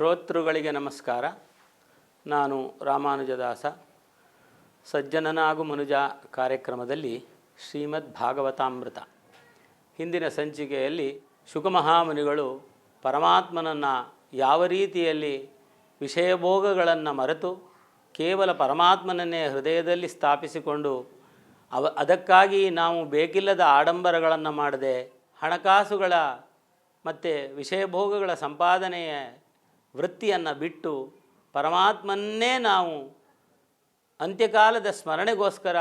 ಶ್ರೋತೃಗಳಿಗೆ ನಮಸ್ಕಾರ. ನಾನು ರಾಮಾನುಜದಾಸ. ಸಜ್ಜನನಾಗು ಮನುಜ ಕಾರ್ಯಕ್ರಮದಲ್ಲಿ ಶ್ರೀಮದ್ ಭಾಗವತಾಮೃತ. ಹಿಂದಿನ ಸಂಚಿಕೆಯಲ್ಲಿ ಶುಕಮಹಾಮುನಿಗಳು ಪರಮಾತ್ಮನನ್ನು ಯಾವ ರೀತಿಯಲ್ಲಿ ವಿಷಯಭೋಗಗಳನ್ನು ಮರೆತು ಕೇವಲ ಪರಮಾತ್ಮನನ್ನೇ ಹೃದಯದಲ್ಲಿ ಸ್ಥಾಪಿಸಿಕೊಂಡು ಅವ ಅದಕ್ಕಾಗಿ ನಾವು ಬೇಕಿಲ್ಲದ ಆಡಂಬರಗಳನ್ನು ಮಾಡದೆ ಹಣಕಾಸುಗಳ ಮತ್ತು ವಿಷಯಭೋಗಗಳ ಸಂಪಾದನೆಯ ವೃತ್ತಿಯನ್ನು ಬಿಟ್ಟು ಪರಮಾತ್ಮನ್ನೇ ನಾವು ಅಂತ್ಯಕಾಲದ ಸ್ಮರಣೆಗೋಸ್ಕರ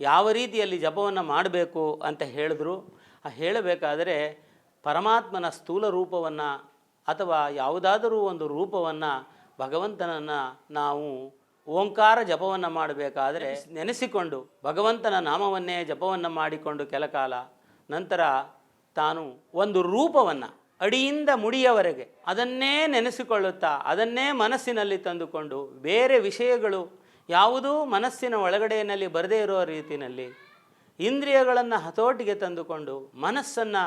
ಯಾವ ರೀತಿಯಲ್ಲಿ ಜಪವನ್ನು ಮಾಡಬೇಕು ಅಂತ ಹೇಳಿದ್ರು. ಆ ಹೇಳಬೇಕಾದರೆ ಪರಮಾತ್ಮನ ಸ್ಥೂಲ ರೂಪವನ್ನು ಅಥವಾ ಯಾವುದಾದರೂ ಒಂದು ರೂಪವನ್ನು ಭಗವಂತನನ್ನು ನಾವು ಓಂಕಾರ ಜಪವನ್ನು ಮಾಡಬೇಕಾದರೆ ನೆನೆಸಿಕೊಂಡು ಭಗವಂತನ ನಾಮವನ್ನೇ ಜಪವನ್ನು ಮಾಡಿಕೊಂಡು ಕೆಲಕಾಲ ನಂತರ ತಾನು ಒಂದು ರೂಪವನ್ನು ಅಡಿಯಿಂದ ಮುಡಿಯವರೆಗೆ ಅದನ್ನೇ ನೆನೆಸಿಕೊಳ್ಳುತ್ತಾ, ಅದನ್ನೇ ಮನಸ್ಸಿನಲ್ಲಿ ತಂದುಕೊಂಡು ಬೇರೆ ವಿಷಯಗಳು ಯಾವುದೂ ಮನಸ್ಸಿನ ಒಳಗಡೆಯಲ್ಲಿ ಬರದೇ ಇರೋ ರೀತಿಯಲ್ಲಿ ಇಂದ್ರಿಯಗಳನ್ನು ಹತೋಟಿಗೆ ತಂದುಕೊಂಡು ಮನಸ್ಸನ್ನು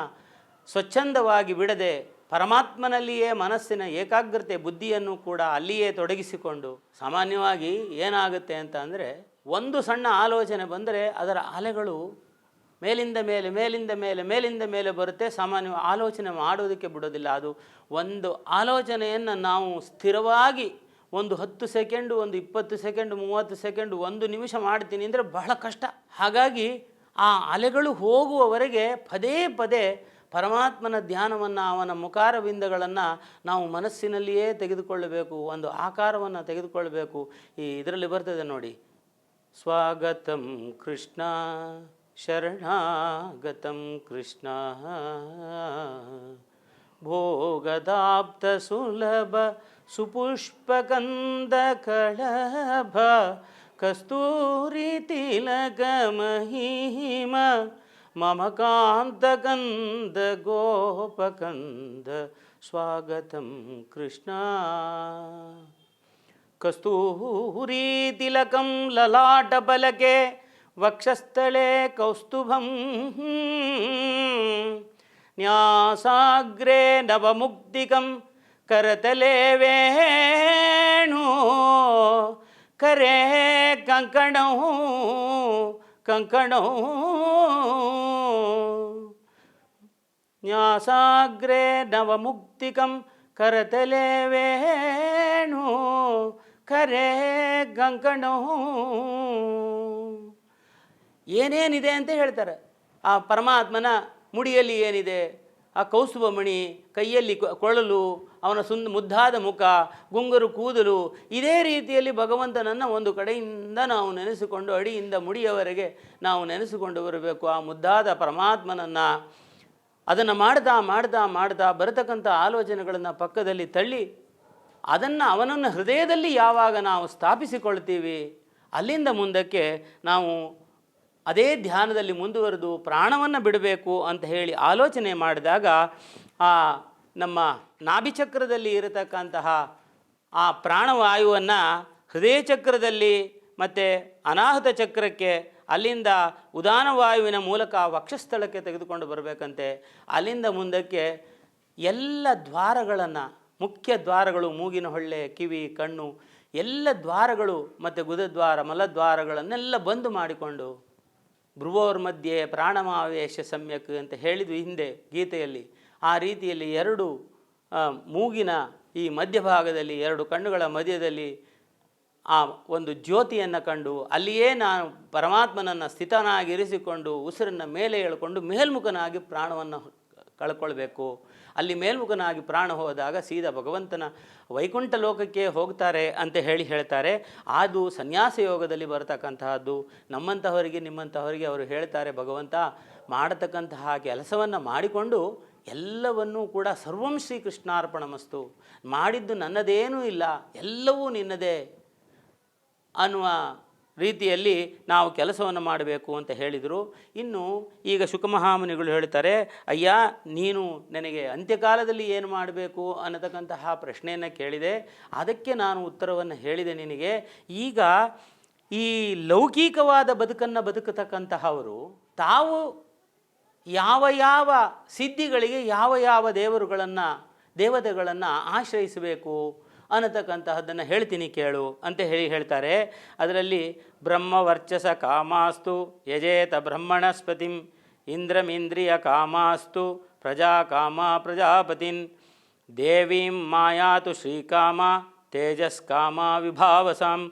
ಸ್ವಚ್ಛಂದವಾಗಿ ಬಿಡದೆ ಪರಮಾತ್ಮನಲ್ಲಿಯೇ ಮನಸ್ಸಿನ ಏಕಾಗ್ರತೆ ಬುದ್ಧಿಯನ್ನು ಕೂಡ ಅಲ್ಲಿಯೇ ತೊಡಗಿಸಿಕೊಂಡು ಸಾಮಾನ್ಯವಾಗಿ ಏನಾಗುತ್ತೆ ಅಂತ ಅಂದರೆ ಒಂದು ಸಣ್ಣ ಆಲೋಚನೆ ಬಂದರೆ ಅದರ ಅಲೆಗಳು ಮೇಲಿಂದ ಮೇಲೆ ಮೇಲಿಂದ ಮೇಲೆ ಮೇಲಿಂದ ಮೇಲೆ ಬರುತ್ತೆ. ಸಾಮಾನ್ಯ ಆಲೋಚನೆ ಮಾಡೋದಕ್ಕೆ ಬಿಡೋದಿಲ್ಲ. ಅದು ಒಂದು ಆಲೋಚನೆಯನ್ನು ನಾವು ಸ್ಥಿರವಾಗಿ ಒಂದು ಹತ್ತು ಸೆಕೆಂಡು, ಒಂದು ಇಪ್ಪತ್ತು ಸೆಕೆಂಡು, ಮೂವತ್ತು ಸೆಕೆಂಡು, ಒಂದು ನಿಮಿಷ ಮಾಡ್ತೀನಿ ಅಂದರೆ ಬಹಳ ಕಷ್ಟ. ಹಾಗಾಗಿ ಆ ಅಲೆಗಳು ಹೋಗುವವರೆಗೆ ಪದೇ ಪದೇ ಪರಮಾತ್ಮನ ಧ್ಯಾನವನ್ನು, ಅವನ ಮುಖಾರವಿಂದಗಳನ್ನು ನಾವು ಮನಸ್ಸಿನಲ್ಲಿಯೇ ತೆಗೆದುಕೊಳ್ಳಬೇಕು. ಒಂದು ಆಕಾರವನ್ನು ತೆಗೆದುಕೊಳ್ಬೇಕು ಈ ಇದರಲ್ಲಿ ಬರ್ತದೆ ನೋಡಿ. ಸ್ವಾಗತಂ ಕೃಷ್ಣ. शरणागतं कृष्णः। भोगदाब्धसुलभसुपुष्पकन्दकळभ सुपुष्पकन्दकलभ तिलकमहीम मम कान्तकन्दगोपकन्द स्वागतं कृष्ण। कस्तूरितिलकं ललाटपलके वक्षस्थले कौस्तुभं न्यासाग्रे नवमुग्धिकं करतले वेणु करे कङ्कणौ कङ्कणौ न्यासाग्रे नवमुक्तिकं करतले वेणु करे कङ्कणौ ಏನೇನಿದೆ ಅಂತ ಹೇಳ್ತಾರೆ. ಆ ಪರಮಾತ್ಮನ ಮುಡಿಯಲ್ಲಿ ಏನಿದೆ? ಆ ಕೌಸ್ತುಭಮಣಿ, ಕೈಯಲ್ಲಿ ಕೊಳಲು, ಅವನ ಸುಂದ ಮುದ್ದಾದ ಮುಖ, ಗುಂಗರು ಕೂದಲು, ಇದೇ ರೀತಿಯಲ್ಲಿ ಭಗವಂತನನ್ನು ಒಂದು ಕಡೆಯಿಂದ ನಾವು ನೆನೆಸಿಕೊಂಡು ಅಡಿಯಿಂದ ಮುಡಿಯವರೆಗೆ ನಾವು ನೆನೆಸಿಕೊಂಡು ಬರಬೇಕು. ಆ ಮುದ್ದಾದ ಪರಮಾತ್ಮನನ್ನು ಅದನ್ನು ಮಾಡ್ತಾ ಮಾಡ್ತಾ ಮಾಡ್ತಾ ಬರತಕ್ಕಂಥ ಆಲೋಚನೆಗಳನ್ನು ಪಕ್ಕದಲ್ಲಿ ತಳ್ಳಿ, ಅದನ್ನು ಅವನನ್ನು ಹೃದಯದಲ್ಲಿ ಯಾವಾಗ ನಾವು ಸ್ಥಾಪಿಸಿಕೊಳ್ತೀವಿ, ಅಲ್ಲಿಂದ ಮುಂದಕ್ಕೆ ನಾವು ಅದೇ ಧ್ಯಾನದಲ್ಲಿ ಮುಂದುವರೆದು ಪ್ರಾಣವನ್ನು ಬಿಡಬೇಕು ಅಂತ ಹೇಳಿ ಆಲೋಚನೆ ಮಾಡಿದಾಗ ಆ ನಮ್ಮ ನಾಭಿಚಕ್ರದಲ್ಲಿ ಇರತಕ್ಕಂತಹ ಆ ಪ್ರಾಣವಾಯುವನ್ನು ಹೃದಯ ಚಕ್ರದಲ್ಲಿ ಮತ್ತು ಅನಾಹುತ ಚಕ್ರಕ್ಕೆ ಅಲ್ಲಿಂದ ಉದಾನವಾಯುವಿನ ಮೂಲಕ ವಕ್ಷಸ್ಥಳಕ್ಕೆ ತೆಗೆದುಕೊಂಡು ಬರಬೇಕಂತೆ. ಅಲ್ಲಿಂದ ಮುಂದಕ್ಕೆ ಎಲ್ಲ ದ್ವಾರಗಳನ್ನು, ಮುಖ್ಯ ದ್ವಾರಗಳು, ಮೂಗಿನ ಹೊಳ್ಳೆ, ಕಿವಿ, ಕಣ್ಣು, ಎಲ್ಲ ದ್ವಾರಗಳು ಮತ್ತು ಗುದದ್ವಾರ, ಮಲದ್ವಾರಗಳನ್ನೆಲ್ಲ ಬಂದು ಮಾಡಿಕೊಂಡು ಭ್ರುವೋರ್ ಮಧ್ಯೆ ಪ್ರಾಣಮಾವೇಶ ಸಮ್ಯಕ್ ಅಂತ ಹೇಳಿದ್ವಿ ಹಿಂದೆ ಗೀತೆಯಲ್ಲಿ. ಆ ರೀತಿಯಲ್ಲಿ ಎರಡು ಮೂಗಿನ ಈ ಮಧ್ಯಭಾಗದಲ್ಲಿ ಎರಡು ಕಣ್ಣುಗಳ ಮಧ್ಯದಲ್ಲಿ ಆ ಒಂದು ಜ್ಯೋತಿಯನ್ನು ಕಂಡು ಅಲ್ಲಿಯೇ ನಾನು ಪರಮಾತ್ಮನನ್ನು ಸ್ಥಿತನಾಗಿರಿಸಿಕೊಂಡು ಉಸಿರನ್ನು ಮೇಲೆ ಎಳ್ಕೊಂಡು ಮೇಲ್ಮುಖನಾಗಿ ಪ್ರಾಣವನ್ನು ಕಳ್ಕೊಳ್ಬೇಕು. ಅಲ್ಲಿ ಮೇಲ್ಮುಖನಾಗಿ ಪ್ರಾಣ ಹೋದಾಗ ಸೀದಾ ಭಗವಂತನ ವೈಕುಂಠ ಲೋಕಕ್ಕೆ ಹೋಗ್ತಾರೆ ಅಂತ ಹೇಳಿ ಹೇಳ್ತಾರೆ. ಅದು ಸನ್ಯಾಸ ಯೋಗದಲ್ಲಿ ಬರತಕ್ಕಂತಹದ್ದು, ನಮ್ಮಂತಹವರಿಗೆ ನಿಮ್ಮಂತಹವರಿಗೆ ಅವರು ಹೇಳ್ತಾರೆ, ಭಗವಂತ ಮಾಡತಕ್ಕಂತಹ ಕೆಲಸವನ್ನು ಮಾಡಿಕೊಂಡು ಎಲ್ಲವನ್ನೂ ಕೂಡ ಸರ್ವಂ ಶ್ರೀಕೃಷ್ಣಾರ್ಪಣಮಸ್ತು. ಮಾಡಿದ್ದು ನನ್ನದೇನೂ ಇಲ್ಲ, ಎಲ್ಲವೂ ನಿನ್ನದೇ ಅನ್ನುವ ರೀತಿಯಲ್ಲಿ ನಾವು ಕೆಲಸವನ್ನು ಮಾಡಬೇಕು ಅಂತ ಹೇಳಿದರು. ಇನ್ನು ಈಗ ಶುಕಮಹಾಮುನಿಗಳು ಹೇಳ್ತಾರೆ, ಅಯ್ಯ, ನೀನು ನನಗೆ ಅಂತ್ಯಕಾಲದಲ್ಲಿ ಏನು ಮಾಡಬೇಕು? ಅನ್ನತಕ್ಕಂತಹ ಪ್ರಶ್ನೆಯನ್ನು ಕೇಳಿದೆ. ಅದಕ್ಕೆ ನಾನು ಉತ್ತರವನ್ನು ಹೇಳಿದೆ ನಿನಗೆ. ಈಗ ಈ ಲೌಕಿಕವಾದ ಬದುಕನ್ನು ಬದುಕತಕ್ಕಂತಹವರು ತಾವು ಯಾವ ಯಾವ ಸಿದ್ಧಿಗಳಿಗೆ ಯಾವ ಯಾವ ದೇವರುಗಳನ್ನು, ದೇವತೆಗಳನ್ನು ಆಶ್ರಯಿಸಬೇಕು? ಅನ್ನತಕ್ಕಂತಹದ್ದನ್ನು ಹೇಳ್ತೀನಿ ಕೇಳು ಅಂತ ಹೇಳಿ ಹೇಳ್ತಾರೆ. ಅದರಲ್ಲಿ ಬ್ರಹ್ಮವರ್ಚಸ ಕಾಮಾಸ್ತು ಯಜೇತ ಬ್ರಹ್ಮಣಸ್ಪತಿಂ ಇಂದ್ರಮಿಂದ್ರಿಯ ಕಾಮಾಸ್ತು ಪ್ರಜಾ ಕಾಮ ಪ್ರಜಾಪತಿನ್ ದೇವೀಂ ಮಾಯಾತು ಶ್ರೀಕಾಮ ತೇಜಸ್ಕಾಮ ವಿಭಾವಸಾಂ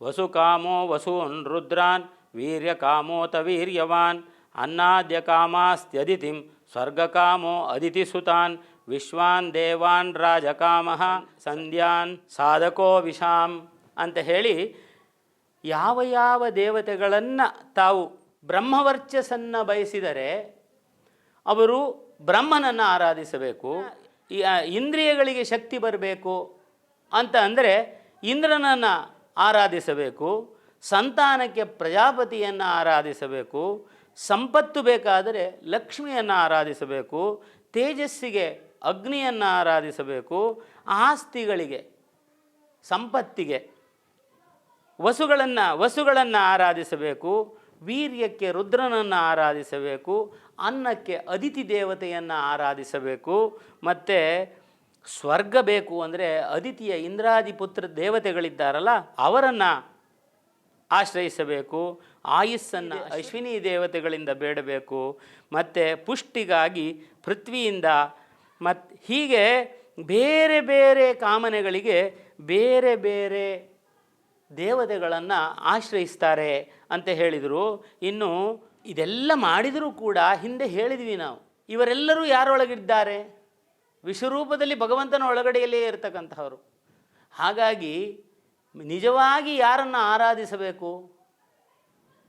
ವಸುಕಾಮೋ ವಸೂನ್ ರುದ್ರಾನ್ ವೀರ್ಯಕಾಮೋತ ವೀರ್ಯವಾನ್ ಅನ್ನಾದ್ಯ ಕಾಮಾಸ್ತ್ಯದಿತಿಂ ಸ್ವರ್ಗಕಾಮೋ ಅದಿತಿಸುತಾನ್ ವಿಶ್ವಾನ್ ದೇವಾನ್ ರಾಜಕಾಮಃ ಸಂಧ್ಯಾನ್ ಸಾಧಕೋ ವಿಷಾಂ ಅಂತ ಹೇಳಿ ಯಾವ ಯಾವ ದೇವತೆಗಳನ್ನು ತಾವು ಬ್ರಹ್ಮವರ್ಚಸ್ಸನ್ನು ಬಯಸಿದರೆ ಅವರು ಬ್ರಹ್ಮನನ್ನು ಆರಾಧಿಸಬೇಕು ಇಂದ್ರಿಯಗಳಿಗೆ ಶಕ್ತಿ ಬರಬೇಕು ಅಂತ ಅಂದರೆ ಇಂದ್ರನನ್ನು ಆರಾಧಿಸಬೇಕು, ಸಂತಾನಕ್ಕೆ ಪ್ರಜಾಪತಿಯನ್ನು ಆರಾಧಿಸಬೇಕು, ಸಂಪತ್ತು ಬೇಕಾದರೆ ಲಕ್ಷ್ಮಿಯನ್ನು ಆರಾಧಿಸಬೇಕು, ತೇಜಸ್ಸಿಗೆ ಅಗ್ನಿಯನ್ನು ಆರಾಧಿಸಬೇಕು, ಆಸ್ತಿಗಳಿಗೆ, ಸಂಪತ್ತಿಗೆ, ವಸುಗಳನ್ನು ವಸುಗಳನ್ನು ಆರಾಧಿಸಬೇಕು, ವೀರ್ಯಕ್ಕೆ ರುದ್ರನನ್ನು ಆರಾಧಿಸಬೇಕು, ಅನ್ನಕ್ಕೆ ಅದಿತಿ ದೇವತೆಯನ್ನು ಆರಾಧಿಸಬೇಕು, ಮತ್ತು ಸ್ವರ್ಗ ಬೇಕು ಅಂದರೆ ಅದಿತಿಯ ಇಂದ್ರಾದಿ ಪುತ್ರ ದೇವತೆಗಳಿದ್ದಾರಲ್ಲ, ಅವರನ್ನು ಆಶ್ರಯಿಸಬೇಕು, ಆಯುಸ್ಸನ್ನು ಅಶ್ವಿನಿ ದೇವತೆಗಳಿಂದ ಬೇಡಬೇಕು, ಮತ್ತು ಪುಷ್ಟಿಗಾಗಿ ಪೃಥ್ವಿಯಿಂದ ಮತ್ತು ಹೀಗೆ ಬೇರೆ ಬೇರೆ ಕಾಮನೆಗಳಿಗೆ ಬೇರೆ ಬೇರೆ ದೇವತೆಗಳನ್ನು ಆಶ್ರಯಿಸ್ತಾರೆ ಅಂತ ಹೇಳಿದರು. ಇನ್ನು ಇದೆಲ್ಲ ಮಾಡಿದರೂ ಕೂಡ ಹಿಂದೆ ಹೇಳಿದ್ವಿ ನಾವು. ಇವರೆಲ್ಲರೂ ಯಾರೊಳಗಿದ್ದಾರೆ? ವಿಶ್ವರೂಪದಲ್ಲಿ ಭಗವಂತನ ಒಳಗಡೆಯಲ್ಲೇ ಇರತಕ್ಕಂಥವರು ಹಾಗಾಗಿ ನಿಜವಾಗಿ ಯಾರನ್ನು ಆರಾಧಿಸಬೇಕು?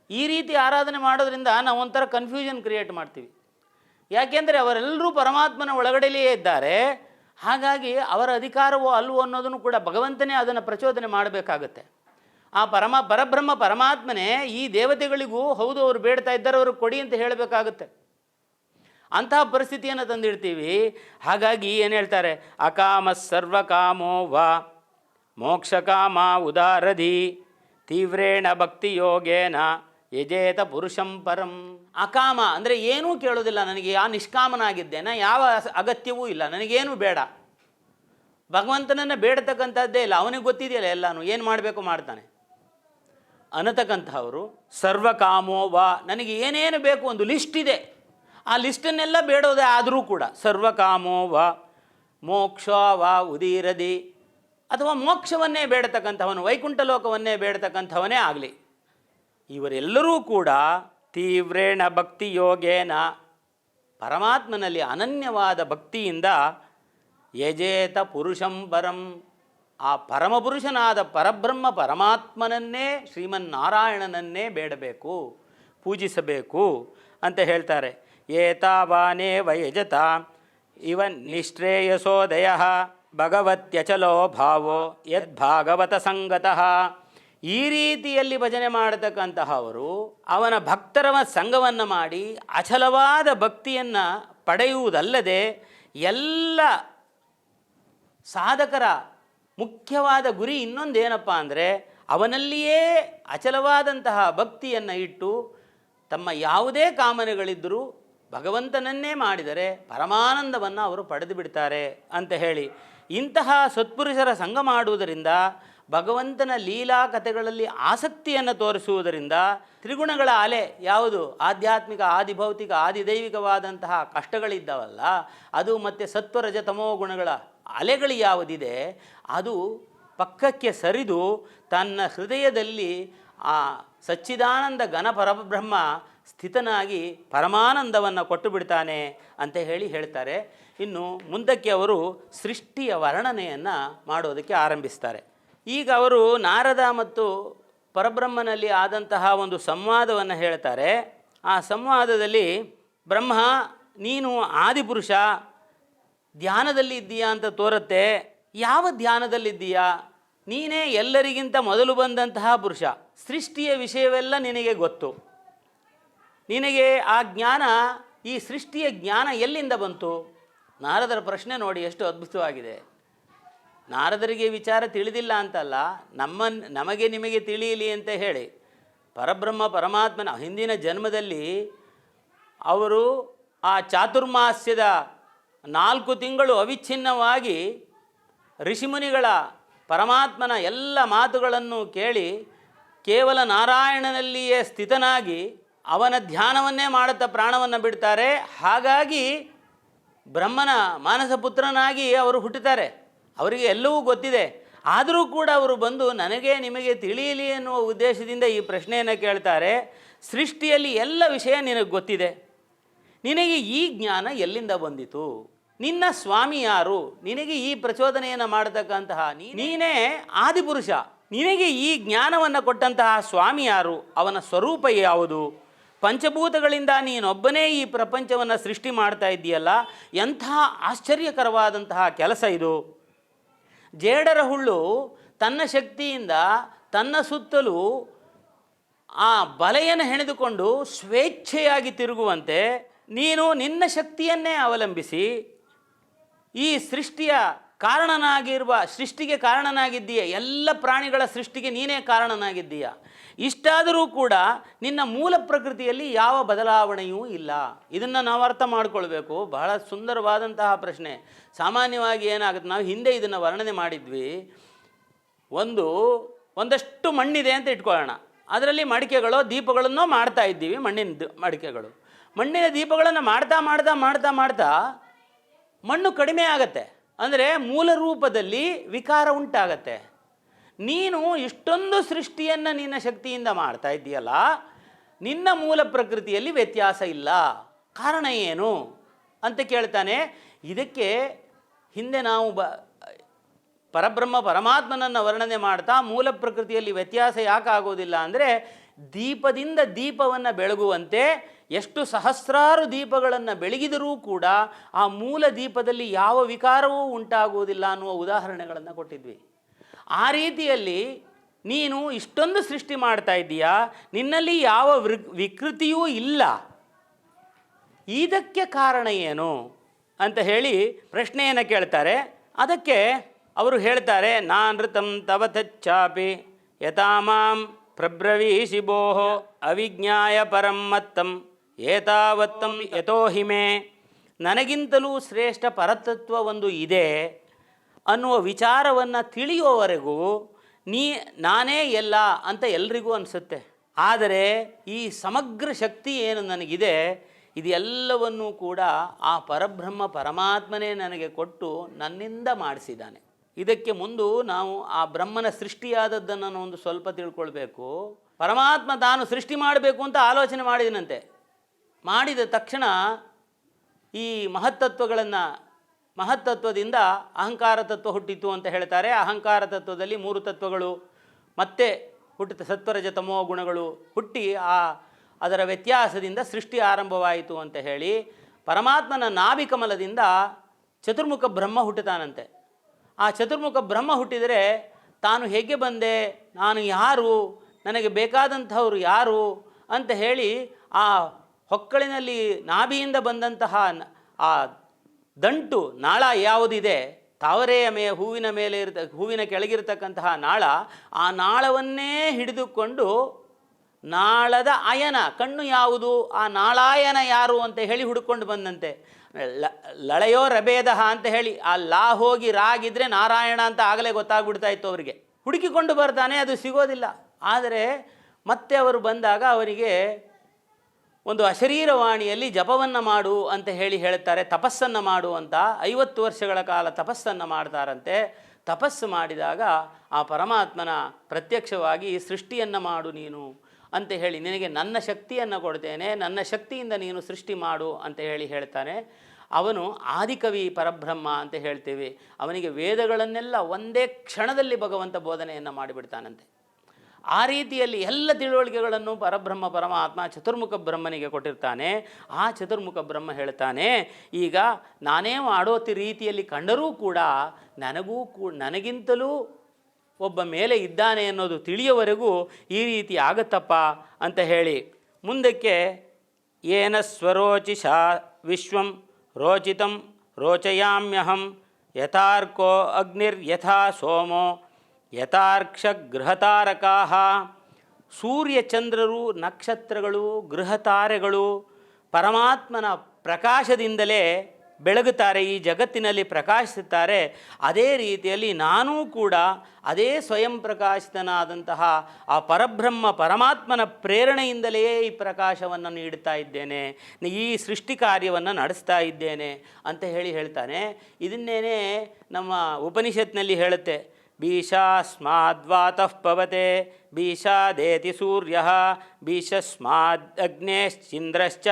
ಈ ರೀತಿ ಆರಾಧನೆ ಮಾಡೋದ್ರಿಂದ ನಾವು ಒಂಥರ ಕನ್ಫ್ಯೂಷನ್ ಕ್ರಿಯೇಟ್ ಮಾಡ್ತೀವಿ. ಯಾಕೆಂದರೆ ಅವರೆಲ್ಲರೂ ಪರಮಾತ್ಮನ ಒಳಗಡೆಯೇ ಇದ್ದಾರೆ. ಹಾಗಾಗಿ ಅವರ ಅಧಿಕಾರವೋ ಅಲ್ವೋ ಅನ್ನೋದನ್ನು ಕೂಡ ಭಗವಂತನೇ ಅದನ್ನು ಪ್ರಚೋದನೆ ಮಾಡಬೇಕಾಗತ್ತೆ. ಆ ಪರಮ ಪರಬ್ರಹ್ಮ ಪರಮಾತ್ಮನೇ ಈ ದೇವತೆಗಳಿಗೂ ಹೌದು ಅವರು ಬೇಡ್ತಾ ಇದ್ದಾರೆ ಅವರು ಕೊಡಿ ಅಂತ ಹೇಳಬೇಕಾಗುತ್ತೆ. ಅಂತಹ ಪರಿಸ್ಥಿತಿಯನ್ನು ತಂದಿಡ್ತೀವಿ. ಹಾಗಾಗಿ ಏನು ಹೇಳ್ತಾರೆ? ಅಕಾಮ ಸರ್ವಕಾಮೋ ವಾ ಮೋಕ್ಷಕಾಮ ಉದಾರಧಿ ತೀವ್ರೇಣ ಭಕ್ತಿ ಯೋಗೇನ ಯಜೇತ ಪುರುಷಂ ಪರಂ. ಅಕಾಮ ಅಂದರೆ ಏನೂ ಕೇಳೋದಿಲ್ಲ ನನಗೆ, ಆ ನಿಷ್ಕಾಮನಾಗಿದ್ದೇನೆ, ಯಾವ ಅಗತ್ಯವೂ ಇಲ್ಲ, ನನಗೇನು ಬೇಡ. ಭಗವಂತನನ್ನು ಬೇಡತಕ್ಕಂಥದ್ದೇ ಇಲ್ಲ, ಅವನಿಗೆ ಗೊತ್ತಿದೆಯಲ್ಲ ಎಲ್ಲಾನು, ಏನು ಮಾಡಬೇಕು ಮಾಡ್ತಾನೆ. ಅನ್ನತಕ್ಕಂಥವರು, ಸರ್ವಕಾಮೋ ವಾ, ನನಗೆ ಏನೇನು ಬೇಕು ಒಂದು ಲಿಸ್ಟ್ ಇದೆ. ಆ ಲಿಸ್ಟನ್ನೆಲ್ಲ ಬೇಡೋದೇ ಆದರೂ ಕೂಡ, ಸರ್ವಕಾಮೋ ವಾ, ಮೋಕ್ಷ ವಾ, ಉದೀರದಿ, ಅಥವಾ ಮೋಕ್ಷವನ್ನೇ ಬೇಡತಕ್ಕಂಥವನು ವೈಕುಂಠ ಲೋಕವನ್ನೇ ಬೇಡತಕ್ಕಂಥವನೇ ಆಗಲಿ. ಇವರೆಲ್ಲರೂ ಕೂಡ ತೀವ್ರೇಣ ಭಕ್ತಿ ಯೋಗೇನ ಪರಮಾತ್ಮನಲ್ಲಿ ಅನನ್ಯವಾದ ಭಕ್ತಿಯಿಂದ ಯಜೇತ ಪುರುಷಂ ಪರಂ ಆ ಪರಮಪುರುಷನಾದ ಪರಬ್ರಹ್ಮ ಪರಮಾತ್ಮನನ್ನೇ, ಶ್ರೀಮನ್ನಾರಾಯಣನನ್ನೇ ಬೇಡಬೇಕು, ಪೂಜಿಸಬೇಕು ಅಂತ ಹೇಳ್ತಾರೆ. ಏತಾವಾನೇ ವಯಜತ, ಇವ ನಿಶ್ರೇಯಸೋದಯ, ಭಗವತ್ಯಚಲೋ ಭಾವೋ, ಯದ್ಭಾಗವತ ಸಂಗತಃ. ಈ ರೀತಿಯಲ್ಲಿ ಭಜನೆ ಮಾಡತಕ್ಕಂತಹವರು ಅವನ ಭಕ್ತರ ಸಂಘವನ್ನು ಮಾಡಿ ಅಚಲವಾದ ಭಕ್ತಿಯನ್ನು ಪಡೆಯುವುದಲ್ಲದೆ ಎಲ್ಲ ಸಾಧಕರ ಮುಖ್ಯವಾದ ಗುರಿ ಇನ್ನೊಂದೇನಪ್ಪ ಅಂದರೆ ಅವನಲ್ಲಿಯೇ ಅಚಲವಾದಂತಹ ಭಕ್ತಿಯನ್ನು ಇಟ್ಟು ತಮ್ಮ ಯಾವುದೇ ಕಾಮನೆಗಳಿದ್ದರೂ ಭಗವಂತನನ್ನೇ ಮಾಡಿದರೆ ಪರಮಾನಂದವನ್ನು ಅವರು ಪಡೆದು ಬಿಡ್ತಾರೆ ಅಂತ ಹೇಳಿ ಇಂತಹ ಸತ್ಪುರುಷರ ಸಂಘ ಮಾಡುವುದರಿಂದ ಭಗವಂತನ ಲೀಲಾ ಕಥೆಗಳಲ್ಲಿ ಆಸಕ್ತಿಯನ್ನು ತೋರಿಸುವುದರಿಂದ ತ್ರಿಗುಣಗಳ ಅಲೆ ಯಾವುದು? ಆಧ್ಯಾತ್ಮಿಕ, ಆದಿಭೌತಿಕ, ಆದಿದೈವಿಕವಾದಂತಹ ಕಷ್ಟಗಳಿದ್ದಾವಲ್ಲ, ಅದು ಮತ್ತು ಸತ್ವರಜ ತಮೋ ಗುಣಗಳ ಅಲೆಗಳು ಯಾವುದಿದೆ, ಅದು ಪಕ್ಕಕ್ಕೆ ಸರಿದು ತನ್ನ ಹೃದಯದಲ್ಲಿ ಆ ಸಚ್ಚಿದಾನಂದ ಘನ ಪರಬ್ರಹ್ಮ ಸ್ಥಿತನಾಗಿ ಪರಮಾನಂದವನ್ನು ಕೊಟ್ಟು ಬಿಡ್ತಾನೆ ಅಂತ ಹೇಳಿ ಹೇಳ್ತಾರೆ. ಇನ್ನು ಮುಂದಕ್ಕೆ ಅವರು ಸೃಷ್ಟಿಯ ವರ್ಣನೆಯನ್ನು ಮಾಡೋದಕ್ಕೆ ಆರಂಭಿಸ್ತಾರೆ. ಈಗ ಅವರು ನಾರದ ಮತ್ತು ಪರಬ್ರಹ್ಮನಲ್ಲಿ ಆದಂತಹ ಒಂದು ಸಂವಾದವನ್ನು ಹೇಳ್ತಾರೆ. ಆ ಸಂವಾದದಲ್ಲಿ ಬ್ರಹ್ಮ, ನೀನು ಆದಿಪುರುಷ, ಧ್ಯಾನದಲ್ಲಿ ಇದ್ದೀಯಾ ಅಂತ ತೋರುತ್ತೆ. ಯಾವ ಧ್ಯಾನದಲ್ಲಿದ್ದೀಯಾ ನೀನೇ ಎಲ್ಲರಿಗಿಂತ ಮೊದಲು ಬಂದಂತಹ ಪುರುಷ. ಸೃಷ್ಟಿಯ ವಿಷಯವೆಲ್ಲ ನಿನಗೆ ಗೊತ್ತು. ನಿನಗೆ ಆ ಜ್ಞಾನ, ಈ ಸೃಷ್ಟಿಯ ಜ್ಞಾನ ಎಲ್ಲಿಂದ ಬಂತು? ನಾರದರ ಪ್ರಶ್ನೆ ನೋಡಿ, ಎಷ್ಟು ಅದ್ಭುತವಾಗಿದೆ. ನಾರದರಿಗೆ ವಿಚಾರ ತಿಳಿದಿಲ್ಲ ಅಂತಲ್ಲ ನಮ್ಮ ನಮಗೆ ನಿಮಗೆ ತಿಳಿಯಲಿ ಅಂತ ಹೇಳಿ ಪರಬ್ರಹ್ಮ, ಪರಮಾತ್ಮನ, ಹಿಂದಿನ ಜನ್ಮದಲ್ಲಿ ಅವರು ಆ ಚಾತುರ್ಮಾಸ್ಯದ ನಾಲ್ಕು ತಿಂಗಳು ಅವಿಚ್ಛಿನ್ನವಾಗಿ ಋಷಿಮುನಿಗಳ ಪರಮಾತ್ಮನ ಎಲ್ಲ ಮಾತುಗಳನ್ನು ಕೇಳಿ ಕೇವಲ ನಾರಾಯಣನಲ್ಲಿಯೇ ಸ್ಥಿತನಾಗಿ ಅವನ ಧ್ಯಾನವನ್ನೇ ಮಾಡುತ್ತಾ ಪ್ರಾಣವನ್ನು ಬಿಡ್ತಾರೆ. ಹಾಗಾಗಿ ಬ್ರಹ್ಮನ ಮಾನಸ ಪುತ್ರನಾಗಿ ಅವರು ಹುಟ್ಟುತ್ತಾರೆ. ಅವರಿಗೆ ಎಲ್ಲವೂ ಗೊತ್ತಿದೆ. ಆದರೂ ಕೂಡ ಅವರು ಬಂದು ನನಗೆ ನಿಮಗೆ ತಿಳಿಯಲಿ ಎನ್ನುವ ಉದ್ದೇಶದಿಂದ ಈ ಪ್ರಶ್ನೆಯನ್ನು ಕೇಳ್ತಾರೆ. ಸೃಷ್ಟಿಯಲ್ಲಿ ಎಲ್ಲ ವಿಷಯ ನಿನಗೆ ಗೊತ್ತಿದೆ. ನಿನಗೆ ಈ ಜ್ಞಾನ ಎಲ್ಲಿಂದ ಬಂದಿತು? ನಿನ್ನ ಸ್ವಾಮಿ ಯಾರು? ನಿನಗೆ ಈ ಪ್ರಚೋದನೆಯನ್ನು ಮಾಡತಕ್ಕಂತಹ ನೀನೇ ಆದಿಪುರುಷ. ನಿನಗೆ ಈ ಜ್ಞಾನವನ್ನು ಕೊಟ್ಟಂತಹ ಸ್ವಾಮಿ ಯಾರು? ಅವನ ಸ್ವರೂಪ ಯಾವುದು? ಪಂಚಭೂತಗಳಿಂದ ನೀನೊಬ್ಬನೇ ಈ ಪ್ರಪಂಚವನ್ನು ಸೃಷ್ಟಿ ಮಾಡ್ತಾ ಇದ್ದೀಯಲ್ಲ, ಎಂಥ ಆಶ್ಚರ್ಯಕರವಾದಂತಹ ಕೆಲಸ ಇದು? ಜೇಡರ ಹುಳ್ಳು ತನ್ನ ಶಕ್ತಿಯಿಂದ ತನ್ನ ಸುತ್ತಲೂ ಆ ಬಲೆಯನ್ನು ಹೆಣೆದುಕೊಂಡು ಸ್ವೇಚ್ಛೆಯಾಗಿ ತಿರುಗುವಂತೆ ನೀನು ನಿನ್ನ ಶಕ್ತಿಯನ್ನೇ ಅವಲಂಬಿಸಿ ಈ ಸೃಷ್ಟಿಯ ಕಾರಣನಾಗಿರುವ, ಸೃಷ್ಟಿಗೆ ಕಾರಣನಾಗಿದ್ದೀಯ, ಎಲ್ಲ ಪ್ರಾಣಿಗಳ ಸೃಷ್ಟಿಗೆ ನೀನೇ ಕಾರಣನಾಗಿದ್ದೀಯ. ಇಷ್ಟಾದರೂ ಕೂಡ ನಿನ್ನ ಮೂಲ ಪ್ರಕೃತಿಯಲ್ಲಿ ಯಾವ ಬದಲಾವಣೆಯೂ ಇಲ್ಲ. ಇದನ್ನು ನಾವು ಅರ್ಥ ಮಾಡಿಕೊಳ್ಬೇಕು. ಬಹಳ ಸುಂದರವಾದಂತಹ ಪ್ರಶ್ನೆ. ಸಾಮಾನ್ಯವಾಗಿ ಏನಾಗುತ್ತೆ? ನಾವು ಹಿಂದೆ ಇದನ್ನು ವರ್ಣನೆ ಮಾಡಿದ್ವಿ. ಒಂದು, ಒಂದಷ್ಟು ಮಣ್ಣಿದೆ ಅಂತ ಇಟ್ಕೊಳ್ಳೋಣ. ಅದರಲ್ಲಿ ಮಡಿಕೆಗಳು ದೀಪಗಳನ್ನು ಮಾಡ್ತಾ ಇದ್ದೀವಿ ಮಣ್ಣಿನ ಮಡಿಕೆಗಳು. ಮಣ್ಣಿನ ದೀಪಗಳನ್ನು ಮಾಡ್ತಾ ಮಾಡ್ತಾ ಮಾಡ್ತಾ ಮಾಡ್ತಾ ಮಣ್ಣು ಕಡಿಮೆ ಆಗತ್ತೆ. ಅಂದರೆ ಮೂಲ ರೂಪದಲ್ಲಿ ವಿಕಾರ ಉಂಟಾಗತ್ತೆ. ನೀನು ಇಷ್ಟೊಂದು ಸೃಷ್ಟಿಯನ್ನು ನಿನ್ನ ಶಕ್ತಿಯಿಂದ ಮಾಡ್ತಾ ಇದ್ದೀಯಲ್ಲ, ನಿನ್ನ ಮೂಲ ಪ್ರಕೃತಿಯಲ್ಲಿ ವ್ಯತ್ಯಾಸ ಇಲ್ಲ. ಕಾರಣ ಏನು? ಅಂತ ಕೇಳ್ತಾನೆ. ಇದಕ್ಕೆ ಹಿಂದೆ ನಾವು ಬ, ಪರಬ್ರಹ್ಮ ಪರಮಾತ್ಮನನ್ನು ವರ್ಣನೆ ಮಾಡ್ತಾ ಮೂಲ ಪ್ರಕೃತಿಯಲ್ಲಿ ವ್ಯತ್ಯಾಸ ಯಾಕೆ ಆಗೋದಿಲ್ಲ ಅಂದರೆ, ದೀಪದಿಂದ ದೀಪವನ್ನು ಬೆಳಗುವಂತೆ ಎಷ್ಟು ಸಹಸ್ರಾರು ದೀಪಗಳನ್ನು ಬೆಳಗಿದರೂ ಕೂಡ ಆ ಮೂಲ ದೀಪದಲ್ಲಿ ಯಾವ ವಿಕಾರವೂ ಉಂಟಾಗುವುದಿಲ್ಲ ಅನ್ನುವ ಉದಾಹರಣೆಗಳನ್ನು ಕೊಟ್ಟಿದ್ವಿ. ಆ ರೀತಿಯಲ್ಲಿ ನೀನು ಇಷ್ಟೊಂದು ಸೃಷ್ಟಿ ಮಾಡ್ತಾ ಇದ್ದೀಯಾ? ನಿನ್ನಲ್ಲಿ ಯಾವ ವಿಕೃತಿಯೂ ಇಲ್ಲ. ಇದಕ್ಕೆ ಕಾರಣ ಏನು? ಅಂತ ಹೇಳಿ ಪ್ರಶ್ನೆಯನ್ನು ಕೇಳ್ತಾರೆ. ಅದಕ್ಕೆ ಅವರು ಹೇಳ್ತಾರೆ ನಾನೃತಂ ತವ ತಚ್ಚಾಪಿ ಯಥಾ ಪ್ರಬ್ರವೀಶಿ ಭೋಃ ಅವಿಜ್ಞಾಯ ಪರಂ ಮತ್ತಂ ಏತಾವತ್ತಂ ಯಥೋಹಿಮೆ ನನಗಿಂತಲೂ ಶ್ರೇಷ್ಠ ಪರತತ್ವ ಒಂದು ಇದೆ. ಅನ್ನುವ ವಿಚಾರವನ್ನು ತಿಳಿಯುವವರೆಗೂ ನೀ, ನಾನೇ ಎಲ್ಲ ಅಂತ ಎಲ್ರಿಗೂ ಅನಿಸುತ್ತೆ. ಆದರೆ ಈ ಸಮಗ್ರ ಶಕ್ತಿ ಏನು ನನಗಿದೆ, ಇದೆಲ್ಲವನ್ನೂ ಕೂಡ ಆ ಪರಬ್ರಹ್ಮ ಪರಮಾತ್ಮನೇ ನನಗೆ ಕೊಟ್ಟು ನನ್ನಿಂದ ಮಾಡಿಸಿದ್ದಾನೆ. ಇದಕ್ಕೆ ಮುಂದು ನಾವು ಆ ಬ್ರಹ್ಮನ ಸೃಷ್ಟಿಯಾದದ್ದನ್ನು ಒಂದು ಸ್ವಲ್ಪ ತಿಳ್ಕೊಳ್ಬೇಕು. ಪರಮಾತ್ಮ ತಾನು ಸೃಷ್ಟಿ ಮಾಡಬೇಕು ಅಂತ ಆಲೋಚನೆ ಮಾಡಿದನಂತೆ. ಮಾಡಿದ ತಕ್ಷಣ ಈ ಮಹತ್ತತ್ವಗಳನ್ನು ಮಹತ್ತತ್ವದಿಂದ ಅಹಂಕಾರ ತತ್ವ ಹುಟ್ಟಿತು ಅಂತ ಹೇಳ್ತಾರೆ. ಅಹಂಕಾರ ತತ್ವದಲ್ಲಿ ಮೂರು ತತ್ವಗಳು, ಮತ್ತೆ ಹುಟ್ಟಿದ ಸತ್ವರಜ ತಮೋ ಗುಣಗಳು ಹುಟ್ಟಿ ಆ ಅದರ ವ್ಯತ್ಯಾಸದಿಂದ ಸೃಷ್ಟಿ ಆರಂಭವಾಯಿತು ಅಂತ ಹೇಳಿ ಪರಮಾತ್ಮನ ನಾಭಿಕಮಲದಿಂದ ಚತುರ್ಮುಖ ಬ್ರಹ್ಮ ಹುಟ್ಟುತ್ತಾನಂತೆ. ಆ ಚತುರ್ಮುಖ ಬ್ರಹ್ಮ ಹುಟ್ಟಿದರೆ ತಾನು ಹೇಗೆ ಬಂದೆ, ನಾನು ಯಾರು, ನನಗೆ ಬೇಕಾದಂಥವ್ರು ಯಾರು ಅಂತ ಹೇಳಿ ಆ ಹೊಕ್ಕಳಿನಲ್ಲಿ ನಾಭಿಯಿಂದ ಬಂದಂತಹ ಆ ದಂಟು, ನಾಳ ಯಾವುದಿದೆ? ತಾವರೆಯ ಮೇ, ಹೂವಿನ ಮೇಲೆ ಇರತ, ಹೂವಿನ ಕೆಳಗಿರತಕ್ಕಂತಹ ನಾಳ, ಆ ನಾಳವನ್ನೇ ಹಿಡಿದುಕೊಂಡು ನಾಳದ ಅಯನ, ಕಣ್ಣು ಯಾವುದು? ಆ ನಾಳಾಯನ ಯಾರು ಅಂತ ಹೇಳಿ ಹುಡುಕೊಂಡು ಬಂದಂತೆ. ಲ- ಲಳೆಯೋ ರಬೇದಹ ಅಂತ ಹೇಳಿ, ಆ ಲಾ ಹೋಗಿ ರಾಗಿದ್ರೆ ನಾರಾಯಣ ಅಂತ ಆಗಲೇ ಗೊತ್ತಾಗ್ಬಿಡ್ತಾ ಇತ್ತು ಅವರಿಗೆ. ಹುಡುಕಿಕೊಂಡು ಬರ್ತಾನೆ, ಅದು ಸಿಗೋದಿಲ್ಲ. ಆದರೆ ಮತ್ತೆ ಅವರು ಬಂದಾಗ ಅವರಿಗೆ ಒಂದು ಅಶರೀರವಾಣಿಯಲ್ಲಿ ಜಪವನ್ನು ಮಾಡು ಅಂತ ಹೇಳಿ ಹೇಳ್ತಾರೆ ತಪಸ್ಸನ್ನು ಮಾಡು ಅಂತ. ಐವತ್ತು ವರ್ಷಗಳ ಕಾಲ ತಪಸ್ಸನ್ನು ಮಾಡ್ತಾರಂತೆ. ತಪಸ್ಸು ಮಾಡಿದಾಗ ಆ ಪರಮಾತ್ಮನ ಪ್ರತ್ಯಕ್ಷವಾಗಿ ಸೃಷ್ಟಿಯನ್ನು ಮಾಡು ನೀನು ಅಂತ ಹೇಳಿ, ನಿನಗೆ ನನ್ನ ಶಕ್ತಿಯನ್ನು ಕೊಡ್ತೇನೆ, ನನ್ನ ಶಕ್ತಿಯಿಂದ ನೀನು ಸೃಷ್ಟಿ ಮಾಡು ಅಂತ ಹೇಳಿ ಹೇಳ್ತಾನೆ. ಅವನು ಆದಿಕವಿ ಪರಬ್ರಹ್ಮ ಅಂತ ಹೇಳ್ತೀವಿ. ಅವನಿಗೆ ವೇದಗಳನ್ನೆಲ್ಲ ಒಂದೇ ಕ್ಷಣದಲ್ಲಿ ಭಗವಂತ ಬೋಧನೆಯನ್ನು ಮಾಡಿಬಿಡ್ತಾನಂತೆ. ಆ ರೀತಿಯಲ್ಲಿ ಎಲ್ಲ ತಿಳುವಳಿಕೆಗಳನ್ನು ಪರಬ್ರಹ್ಮ, ಪರಮಾತ್ಮ ಚತುರ್ಮುಖ ಬ್ರಹ್ಮನಿಗೆ ಕೊಟ್ಟಿರ್ತಾನೆ. ಆ ಚತುರ್ಮುಖ ಬ್ರಹ್ಮ ಹೇಳ್ತಾನೆ, ಈಗ ನಾನೇ ಮಾಡೋತಿ ರೀತಿಯಲ್ಲಿ ಕಂಡರೂ ಕೂಡ ನನಗೂ ಕೂ, ನನಗಿಂತಲೂ ಒಬ್ಬ ಮೇಲೆ ಇದ್ದಾನೆ ಅನ್ನೋದು ತಿಳಿಯವರೆಗೂ ಈ ರೀತಿ ಆಗತ್ತಪ್ಪ ಅಂತ ಹೇಳಿ. ಮುಂದಕ್ಕೆ ಏನ ಸ್ವರೋಚಿಷ ವಿಶ್ವಂ ರೋಚಿತಂ ರೋಚಯಾಮ್ಯಹಂ ಯಥಾರ್ಕೋ ಅಗ್ನಿರ್ಯಥಾ ಸೋಮೋ ಯಥಾರ್ಕ್ಷ ಗೃಹತಾರಕಾ ಸೂರ್ಯಚಂದ್ರರು, ನಕ್ಷತ್ರಗಳು, ಗೃಹತಾರೆಗಳು ಪರಮಾತ್ಮನ ಪ್ರಕಾಶದಿಂದಲೇ ಬೆಳಗುತ್ತಾರೆ, ಈ ಜಗತ್ತಿನಲ್ಲಿ ಪ್ರಕಾಶಿಸುತ್ತಾರೆ. ಅದೇ ರೀತಿಯಲ್ಲಿ ನಾನೂ ಕೂಡ ಅದೇ ಸ್ವಯಂ ಪ್ರಕಾಶಿತನಾದಂತಹ ಆ ಪರಬ್ರಹ್ಮ ಪರಮಾತ್ಮನ ಪ್ರೇರಣೆಯಿಂದಲೇ ಈ ಪ್ರಕಾಶವನ್ನು ನೀಡುತ್ತಾ ಇದ್ದೇನೆ, ಈ ಸೃಷ್ಟಿ ಕಾರ್ಯವನ್ನು ನಡೆಸ್ತಾ ಇದ್ದೇನೆ ಅಂತ ಹೇಳಿ ಹೇಳ್ತಾನೆ. ಇದನ್ನೇನೆ ನಮ್ಮ ಉಪನಿಷತ್ನಲ್ಲಿ ಹೇಳುತ್ತೆ. ಪವತೆ ಭೀಷಾದೇತಿ ಸೂರ್ಯ ಭೀಷಸ್ಮಾದ್ ಅಗ್ನೇಶ್ಚಿಂದ್ರಶ್ಚ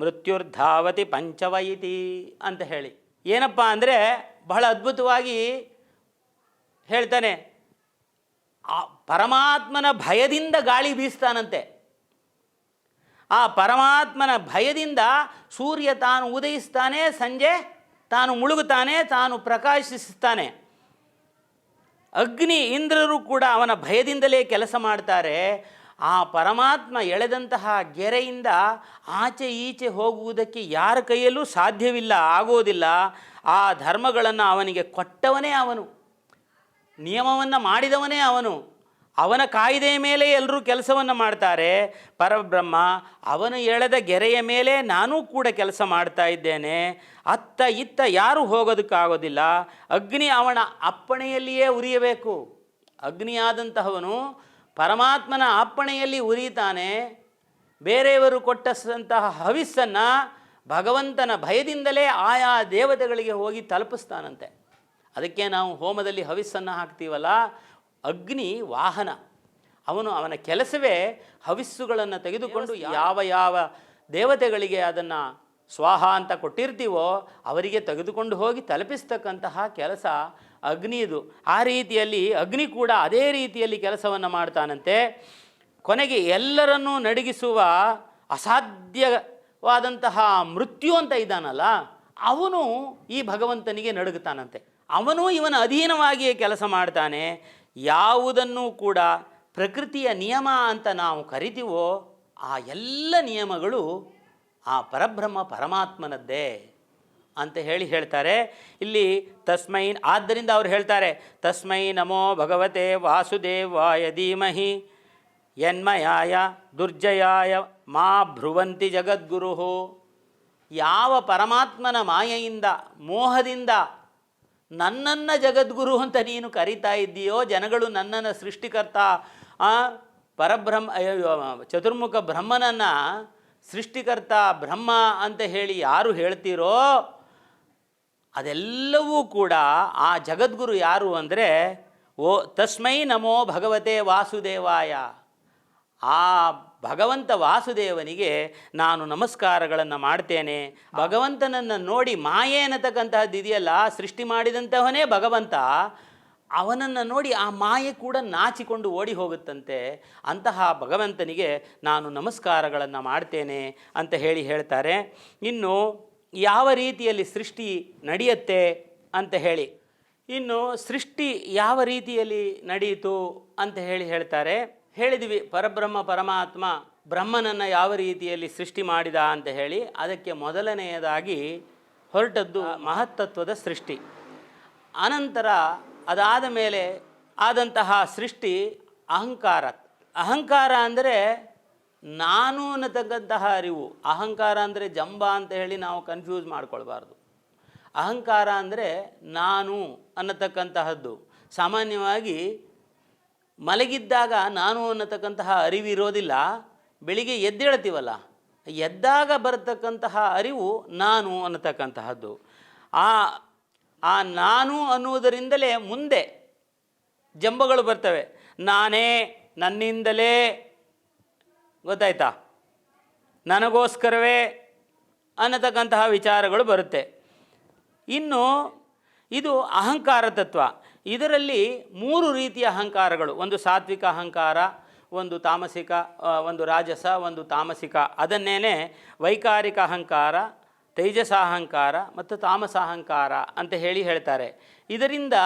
ಮೃತ್ಯುರ್ಧಾವತಿ ಪಂಚವಯಿತಿ ಅಂತ ಹೇಳಿ. ಏನಪ್ಪ ಅಂದರೆ ಬಹಳ ಅದ್ಭುತವಾಗಿ ಹೇಳ್ತಾನೆ. ಆ ಪರಮಾತ್ಮನ ಭಯದಿಂದ ಗಾಳಿ ಬೀಸ್ತಾನಂತೆ. ಆ ಪರಮಾತ್ಮನ ಭಯದಿಂದ ಸೂರ್ಯ ತಾನು ಉದಯಿಸ್ತಾನೆ, ಸಂಜೆ ತಾನು ಮುಳುಗುತ್ತಾನೆ, ತಾನು ಪ್ರಕಾಶಿಸ್ತಾನೆ. ಅಗ್ನಿ ಇಂದ್ರರು ಕೂಡ ಅವನ ಭಯದಿಂದಲೇ ಕೆಲಸ ಮಾಡ್ತಾರೆ. ಆ ಪರಮಾತ್ಮ ಎಳೆದಂತಹ ಗೆರೆಯಿಂದ ಆಚೆ ಈಚೆ ಹೋಗುವುದಕ್ಕೆ ಯಾರ ಕೈಯಲ್ಲೂ ಸಾಧ್ಯವಿಲ್ಲ, ಆಗೋದಿಲ್ಲ. ಆ ಧರ್ಮಗಳನ್ನು ಅವನಿಗೆ ಕೊಟ್ಟವನೇ ಅವನು. ನಿಯಮವನ್ನು ಮಾಡಿದವನೇ ಅವನು. ಅವನ ಕಾಯ್ದೆಯ ಮೇಲೆ ಎಲ್ಲರೂ ಕೆಲಸವನ್ನು ಮಾಡ್ತಾರೆ. ಪರಬ್ರಹ್ಮ, ಅವನು ಎಳೆದ ಗೆರೆಯ ಮೇಲೆ ನಾನೂ ಕೂಡ ಕೆಲಸ ಮಾಡ್ತಾ ಇದ್ದೇನೆ. ಅತ್ತ ಇತ್ತ ಯಾರೂ ಹೋಗೋದಕ್ಕಾಗೋದಿಲ್ಲ. ಅಗ್ನಿ ಅವನ ಅಪ್ಪಣೆಯಲ್ಲಿಯೇ ಉರಿಯಬೇಕು. ಅಗ್ನಿಯಾದಂತಹವನು ಪರಮಾತ್ಮನ ಅಪ್ಪಣೆಯಲ್ಲಿ ಉರಿಯುತ್ತಾನೆ. ಬೇರೆಯವರು ಕೊಟ್ಟಂತಹ ಹವಿಸ್ಸನ್ನು ಭಗವಂತನ ಭಯದಿಂದಲೇ ಆಯಾ ದೇವತೆಗಳಿಗೆ ಹೋಗಿ ತಲುಪಿಸ್ತಾನಂತೆ. ಅದಕ್ಕೆ ನಾವು ಹೋಮದಲ್ಲಿ ಹವಿಸ್ಸನ್ನು ಹಾಕ್ತೀವಲ್ಲ ಅಗ್ನಿ ವಾಹನ. ಅವನು ಅವನ ಕೆಲಸವೇ ಹವಿಸ್ಸುಗಳನ್ನು ತೆಗೆದುಕೊಂಡು ಯಾವ ಯಾವ ದೇವತೆಗಳಿಗೆ ಅದನ್ನು ಸ್ವಾಹ ಅಂತ ಕೊಟ್ಟಿರ್ತೀವೋ ಅವರಿಗೆ ತೆಗೆದುಕೊಂಡು ಹೋಗಿ ತಲುಪಿಸ್ತಕ್ಕಂತಹ ಕೆಲಸ ಅಗ್ನಿದು. ಆ ರೀತಿಯಲ್ಲಿ ಅಗ್ನಿ ಕೂಡ ಅದೇ ರೀತಿಯಲ್ಲಿ ಕೆಲಸವನ್ನು ಮಾಡ್ತಾನಂತೆ. ಕೊನೆಗೆ ಎಲ್ಲರನ್ನೂ ನಡಗಿಸುವ ಅಸಾಧ್ಯವಾದಂತಹ ಮೃತ್ಯು ಅಂತ ಇದ್ದಾನಲ್ಲ ಅವನು ಈ ಭಗವಂತನಿಗೆ ನಡುಗುತ್ತಾನಂತೆ. ಅವನು ಇವನ ಅಧೀನವಾಗಿಯೇ ಕೆಲಸ ಮಾಡ್ತಾನೆ. ಯಾವುದನ್ನು ಕೂಡ ಪ್ರಕೃತಿಯ ನಿಯಮ ಅಂತ ನಾವು ಕರಿತೀವೋ ಆ ಎಲ್ಲ ನಿಯಮಗಳು ಆ ಪರಬ್ರಹ್ಮ ಪರಮಾತ್ಮನದ್ದೇ ಅಂತ ಹೇಳಿ ಹೇಳ್ತಾರೆ. ಇಲ್ಲಿ ತಸ್ಮೈ, ಆದ್ದರಿಂದ ಅವ್ರು ಹೇಳ್ತಾರೆ, ತಸ್ಮೈ ನಮೋ ಭಗವತೆ ವಾಸುದೇವಾಯ ಧೀಮಹಿ, ಯನ್ಮಯಾಯ ದುರ್ಜಯಾಯ ಮಾ ಭ್ರುವಂತಿ ಜಗದ್ಗುರು ಯಾವ ಪರಮಾತ್ಮನ ಮಾಯೆಯಿಂದ, ಮೋಹದಿಂದ ನನ್ನನ್ನು ಜಗದ್ಗುರು ಅಂತ ನೀನು ಕರಿತಾ ಇದ್ದೀಯೋ, ಜನಗಳು ನನ್ನನ್ನು ಸೃಷ್ಟಿಕರ್ತ ಪರಬ್ರಹ್ಮ ಚತುರ್ಮುಖ ಬ್ರಹ್ಮನನ್ನು ಸೃಷ್ಟಿಕರ್ತ, ಬ್ರಹ್ಮ ಅಂತ ಹೇಳಿ ಯಾರು ಹೇಳ್ತೀರೋ, ಅದೆಲ್ಲವೂ ಕೂಡ ಆ ಜಗದ್ಗುರು ಯಾರು ಅಂದರೆ, ಓ, ತಸ್ಮೈ ನಮೋ ಭಗವತೆ ವಾಸುದೇವಾಯ. ಆ ಭಗವಂತ ವಾಸುದೇವನಿಗೆ ನಾನು ನಮಸ್ಕಾರಗಳನ್ನು ಮಾಡ್ತೇನೆ. ಭಗವಂತನನ್ನು ನೋಡಿ ಮಾಯೆ ಅನ್ನತಕ್ಕಂತಹದ್ದು ಇದೆಯಲ್ಲ, ಸೃಷ್ಟಿ ಮಾಡಿದಂತಹವನೇ ಭಗವಂತ. ಅವನನ್ನು ನೋಡಿ ಆ ಮಾಯೆ ಕೂಡ ನಾಚಿಕೊಂಡು ಓಡಿ ಹೋಗುತ್ತಂತೆ. ಅಂತಹ ಭಗವಂತನಿಗೆ ನಾನು ನಮಸ್ಕಾರಗಳನ್ನು ಮಾಡ್ತೇನೆ ಅಂತ ಹೇಳಿ ಹೇಳ್ತಾರೆ. ಇನ್ನು ಯಾವ ರೀತಿಯಲ್ಲಿ ಸೃಷ್ಟಿ ನಡೆಯುತ್ತೆ ಅಂತ ಹೇಳಿ. ಇನ್ನು ಸೃಷ್ಟಿ ಯಾವ ರೀತಿಯಲ್ಲಿ ನಡೆಯಿತು ಅಂತ ಹೇಳಿ ಹೇಳ್ತಾರೆ. ಹೇಳಿದ್ವಿ ಪರಬ್ರಹ್ಮ ಪರಮಾತ್ಮ ಬ್ರಹ್ಮನನ್ನು ಯಾವ ರೀತಿಯಲ್ಲಿ ಸೃಷ್ಟಿ ಮಾಡಿದ ಅಂತ ಹೇಳಿ ಅದಕ್ಕೆ ಮೊದಲನೆಯದಾಗಿ ಹೊರಟದ್ದು ಮಹತ್ತತ್ವದ ಸೃಷ್ಟಿ. ಅನಂತರ ಅದಾದ ಮೇಲೆ ಆದಂತಹ ಸೃಷ್ಟಿ ಅಹಂಕಾರ. ಅಹಂಕಾರ ಅಂದರೆ ನಾನು ಅನ್ನತಕ್ಕಂತಹ ಅರಿವು. ಅಹಂಕಾರ ಅಂದರೆ ಜಂಬ ಅಂತ ಹೇಳಿ ನಾವು ಕನ್ಫ್ಯೂಸ್ ಮಾಡ್ಕೊಳ್ಬಾರ್ದು. ಅಹಂಕಾರ ಅಂದರೆ ನಾನು ಅನ್ನತಕ್ಕಂತಹದ್ದು. ಸಾಮಾನ್ಯವಾಗಿ ಮಲಗಿದ್ದಾಗ ನಾನು ಅನ್ನತಕ್ಕಂತಹ ಅರಿವಿರೋದಿಲ್ಲ ಬೆಳಿಗ್ಗೆ ಎದ್ದೇಳ್ತೀವಲ್ಲ, ಎದ್ದಾಗ ಬರತಕ್ಕಂತಹ ಅರಿವು ನಾನು ಅನ್ನತಕ್ಕಂತಹದ್ದು. ಆ ಆ ನಾನು ಅನ್ನುವುದರಿಂದಲೇ ಮುಂದೆ ಜಂಬಗಳು ಬರ್ತವೆ. ನಾನೇ ನನ್ನಿಂದಲೇ, ಗೊತ್ತಾಯ್ತಾ? ನನಗೋಸ್ಕರವೇ ಅನ್ನತಕ್ಕಂತಹ ವಿಚಾರಗಳು ಬರುತ್ತೆ. ಇನ್ನು ಇದು ಅಹಂಕಾರ ತತ್ವ. ಇದರಲ್ಲಿ ಮೂರು ರೀತಿಯ ಅಹಂಕಾರಗಳು. ಒಂದು ಸಾತ್ವಿಕ ಅಹಂಕಾರ, ಒಂದು ತಾಮಸಿಕ ಒಂದು ರಾಜಸ, ಒಂದು ತಾಮಸಿಕ. ಅದನ್ನೇನೆ ವೈಕಾರಿಕ ಅಹಂಕಾರ, ತೈಜಸ ಅಹಂಕಾರ ಮತ್ತು ತಾಮಸ ಅಹಂಕಾರ ಅಂತ ಹೇಳಿ ಹೇಳ್ತಾರೆ. ಇದರಿಂದ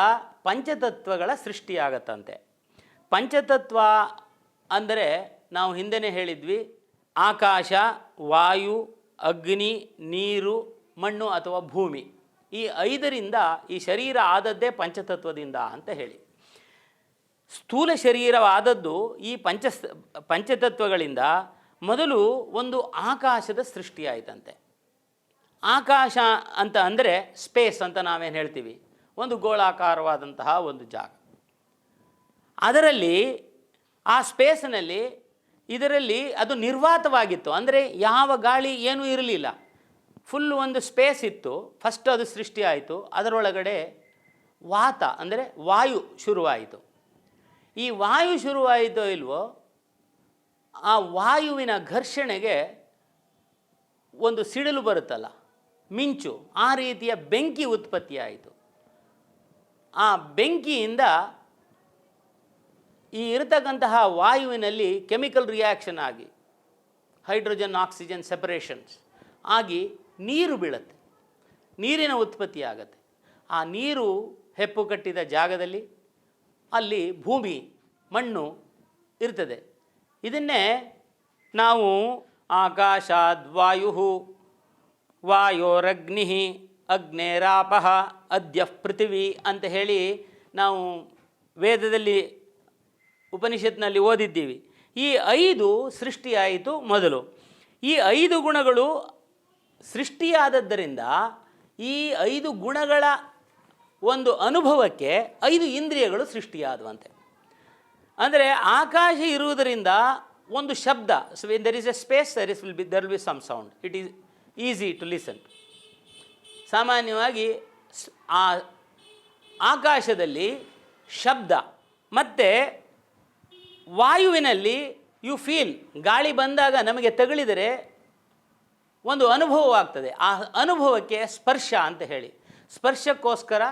ಪಂಚತತ್ವಗಳ ಸೃಷ್ಟಿಯಾಗತ್ತಂತೆ. ಪಂಚತತ್ವ ಅಂದರೆ ನಾವು ಹಿಂದೆನೇ ಹೇಳಿದ್ವಿ, ಆಕಾಶ, ವಾಯು, ಅಗ್ನಿ, ನೀರು, ಮಣ್ಣು ಅಥವಾ ಭೂಮಿ. ಈ ಐದರಿಂದ ಈ ಶರೀರ ಆದದ್ದೇ ಪಂಚತತ್ವದಿಂದ ಅಂತ ಹೇಳಿ. ಸ್ಥೂಲ ಶರೀರವಾದದ್ದು ಈ ಪಂಚ ಪಂಚತತ್ವಗಳಿಂದ ಮೊದಲು ಒಂದು ಆಕಾಶದ ಸೃಷ್ಟಿಯಾಯಿತಂತೆ ಆಕಾಶ ಅಂತ ಅಂದರೆ ಸ್ಪೇಸ್ ಅಂತ ನಾವೇನು ಹೇಳ್ತೀವಿ? ಒಂದು ಗೋಳಾಕಾರವಾದಂತಹ ಒಂದು ಜಾಗ. ಅದರಲ್ಲಿ ಆ ಸ್ಪೇಸ್ನಲ್ಲಿ ಇದರಲ್ಲಿ ಅದು ನಿರ್ವಾತವಾಗಿತ್ತು. ಅಂದರೆ ಯಾವ ಗಾಳಿ ಏನೂ ಇರಲಿಲ್ಲ. ಫುಲ್ ಒಂದು ಸ್ಪೇಸ್ ಇತ್ತು. ಫಸ್ಟ್ ಅದು ಸೃಷ್ಟಿ ಆಯಿತು. ಅದರೊಳಗಡೆ ವಾತ, ಅಂದರೆ ವಾಯು ಶುರುವಾಯಿತು. ಈ ವಾಯು ಶುರುವಾಯಿತೋ ಇಲ್ವೋ, ಆ ವಾಯುವಿನ ಘರ್ಷಣೆಗೆ ಒಂದು ಸಿಡಿಲು ಬರುತ್ತಲ್ಲ, ಮಿಂಚು, ಆ ರೀತಿಯ ಬೆಂಕಿ ಉತ್ಪತ್ತಿಯಾಯಿತು. ಆ ಬೆಂಕಿಯಿಂದ ಈ ಇರತಕ್ಕಂತಹ ವಾಯುವಿನಲ್ಲಿ ಕೆಮಿಕಲ್ ರಿಯಾಕ್ಷನ್ ಆಗಿ ಹೈಡ್ರೋಜನ್ ಆಕ್ಸಿಜನ್ ಸೆಪರೇಷನ್ಸ್ ಆಗಿ ನೀರು ಬೀಳತ್ತೆ. ನೀರಿನ ಉತ್ಪತ್ತಿ ಆಗತ್ತೆ. ಆ ನೀರು ಹೆಪ್ಪು ಕಟ್ಟಿದ ಜಾಗದಲ್ಲಿ ಅಲ್ಲಿ ಭೂಮಿ, ಮಣ್ಣು ಇರ್ತದೆ. ಇದನ್ನೇ ನಾವು ಆಕಾಶಾದ್ವಾಯು ವಾಯೋರಗ್ನಿ ಅಗ್ನೇರಾಪ ಅದ್ಯ ಪೃಥಿವಿ ಅಂತ ಹೇಳಿ ನಾವು ವೇದದಲ್ಲಿ ಉಪನಿಷತ್ನಲ್ಲಿ ಓದಿದ್ದೀವಿ. ಈ ಐದು ಸೃಷ್ಟಿಯಾಯಿತು ಮೊದಲು. ಈ ಐದು ಗುಣಗಳು ಸೃಷ್ಟಿಯಾದದ್ದರಿಂದ ಈ ಐದು ಗುಣಗಳ ಒಂದು ಅನುಭವಕ್ಕೆ ಐದು ಇಂದ್ರಿಯಗಳು ಸೃಷ್ಟಿಯಾದವಂತೆ. ಅಂದರೆ ಆಕಾಶ ಇರುವುದರಿಂದ ಒಂದು ಶಬ್ದ so when there is a space there is will be there will be some sound it is easy to listen ಸಾಮಾನ್ಯವಾಗಿ ಆ ಆಕಾಶದಲ್ಲಿ ಶಬ್ದ, ಮತ್ತು ವಾಯುವಿನಲ್ಲಿ ಯು ಫೀಲ್ ಗಾಳಿ ಬಂದಾಗ ನಮಗೆ ತಗುಲಿದರೆ ಒಂದು ಅನುಭವವಾಗ್ತದೆ. ಆ ಅನುಭವಕ್ಕೆ ಸ್ಪರ್ಶ ಅಂತ ಹೇಳಿ. ಸ್ಪರ್ಶಕ್ಕೋಸ್ಕರ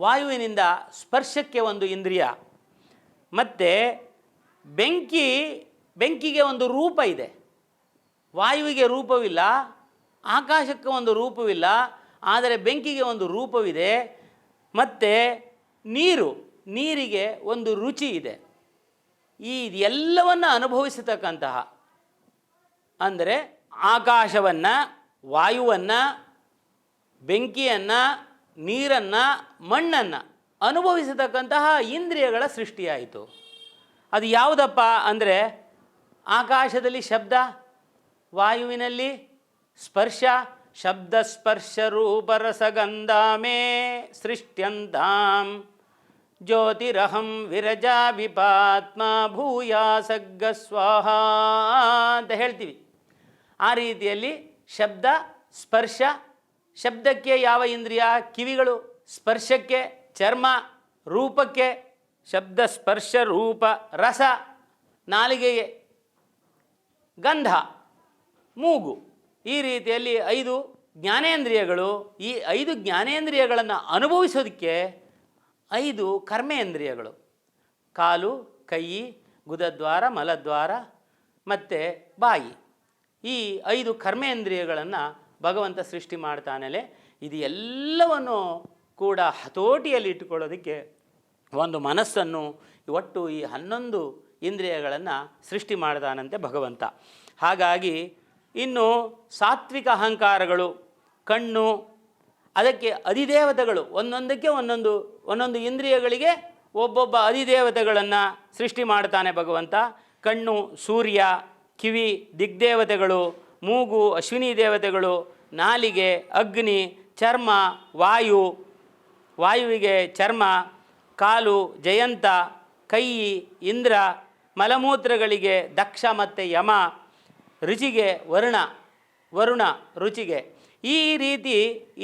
ವಾಯುವಿನಿಂದ ಸ್ಪರ್ಶಕ್ಕೆ ಒಂದು ಇಂದ್ರಿಯ. ಮತ್ತು ಬೆಂಕಿ, ಬೆಂಕಿಗೆ ಒಂದು ರೂಪ ಇದೆ. ವಾಯುವಿಗೆ ರೂಪವಿಲ್ಲ, ಆಕಾಶಕ್ಕೆ ಒಂದು ರೂಪವಿಲ್ಲ, ಆದರೆ ಬೆಂಕಿಗೆ ಒಂದು ರೂಪವಿದೆ. ಮತ್ತು ನೀರು, ನೀರಿಗೆ ಒಂದು ರುಚಿ ಇದೆ. ಈ ಎಲ್ಲವನ್ನು ಅನುಭವಿಸತಕ್ಕಂತಹ, ಅಂದರೆ ಆಕಾಶವನ್ನು, ವಾಯುವನ್ನು, ಬೆಂಕಿಯನ್ನು, ನೀರನ್ನು, ಮಣ್ಣನ್ನು ಅನುಭವಿಸತಕ್ಕಂತಹ ಇಂದ್ರಿಯಗಳ ಸೃಷ್ಟಿಯಾಯಿತು. ಅದು ಯಾವುದಪ್ಪ ಅಂದರೆ ಆಕಾಶದಲ್ಲಿ ಶಬ್ದ, ವಾಯುವಿನಲ್ಲಿ ಸ್ಪರ್ಶ ಶಬ್ದ ಸ್ಪರ್ಶ ರೂಪರಸಗಂಧಾಮೇ ಸೃಷ್ಟ್ಯಂತಾಂ. ಜ್ಯೋತಿರಹಂ ವಿರಜಾ ವಿಪಾತ್ಮ ಭೂಯಾಸಗ್ಗ ಸ್ವಾಹ ಅಂತ ಹೇಳ್ತೀವಿ. ಆ ರೀತಿಯಲ್ಲಿ ಶಬ್ದ, ಸ್ಪರ್ಶ, ಶಬ್ದಕ್ಕೆ ಯಾವ ಇಂದ್ರಿಯ, ಕಿವಿಗಳು, ಸ್ಪರ್ಶಕ್ಕೆ ಚರ್ಮ, ರೂಪಕ್ಕೆ ಶಬ್ದ, ಸ್ಪರ್ಶ, ರೂಪ, ರಸ, ನಾಲಿಗೆಗೆ ಗಂಧ, ಮೂಗು. ಈ ರೀತಿಯಲ್ಲಿ ಐದು ಜ್ಞಾನೇಂದ್ರಿಯಗಳು, ಈ ಐದು ಜ್ಞಾನೇಂದ್ರಿಯಗಳನ್ನು ಅನುಭವಿಸೋದಕ್ಕೆ ಐದು ಕರ್ಮೇಂದ್ರಿಯಗಳು. ಕಾಲು, ಕೈ, ಗುದದ್ವಾರ, ಮಲದ್ವಾರ, ಮತ್ತು ಬಾಯಿ. ಈ ಐದು ಕರ್ಮೇಂದ್ರಿಯಗಳನ್ನು ಭಗವಂತ ಸೃಷ್ಟಿ ಮಾಡ್ತಾನೆಲೆ. ಇದು ಎಲ್ಲವನ್ನು ಕೂಡ ಹತೋಟಿಯಲ್ಲಿ ಇಟ್ಟುಕೊಳ್ಳೋದಕ್ಕೆ ಒಂದು ಮನಸ್ಸನ್ನು ಒಟ್ಟು ಈ ಹನ್ನೊಂದು ಇಂದ್ರಿಯಗಳನ್ನು ಸೃಷ್ಟಿ ಮಾಡ್ತಾನಂತೆ ಭಗವಂತ. ಹಾಗಾಗಿ ಇನ್ನು ಸಾತ್ವಿಕ ಅಹಂಕಾರಗಳು, ಕಣ್ಣು, ಅದಕ್ಕೆ ಅಧಿದೇವತೆಗಳು, ಒಂದೊಂದಕ್ಕೆ ಒಂದೊಂದು ಒಂದೊಂದು ಇಂದ್ರಿಯಗಳಿಗೆ ಒಬ್ಬೊಬ್ಬ ಅಧಿದೇವತೆಗಳನ್ನು ಸೃಷ್ಟಿ ಮಾಡ್ತಾನೆ ಭಗವಂತ. ಕಣ್ಣು ಸೂರ್ಯ ಕಿವಿ ದಿಗ್ದೇವತೆಗಳು, ಮೂಗು ಅಶ್ವಿನಿ ದೇವತೆಗಳು, ನಾಲಿಗೆ ಅಗ್ನಿ, ಚರ್ಮ, ವಾಯು, ವಾಯುವಿಗೆ ಚರ್ಮ, ಕಾಲು ಜಯಂತ, ಕೈ, ಇಂದ್ರ, ಮಲಮೂತ್ರಗಳಿಗೆ ದಕ್ಷ ಮತ್ತು ಯಮ ರುಚಿಗೆ ವರುಣ ವರುಣ ರುಚಿಗೆ ಈ ರೀತಿ